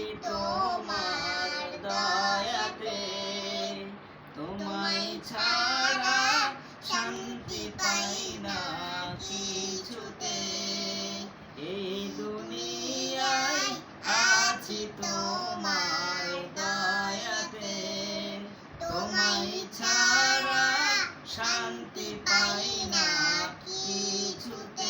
আছি তোমার দয়াতে, তোমায় ছাড়া শান্তি পাই না কিছুতে। এই দুনিয়ায় আছি তোমার দয়াতে, তোমায় ছাড়া শান্তি পাই না কিছুতে।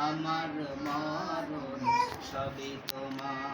আমার মরণ সবই তোমার।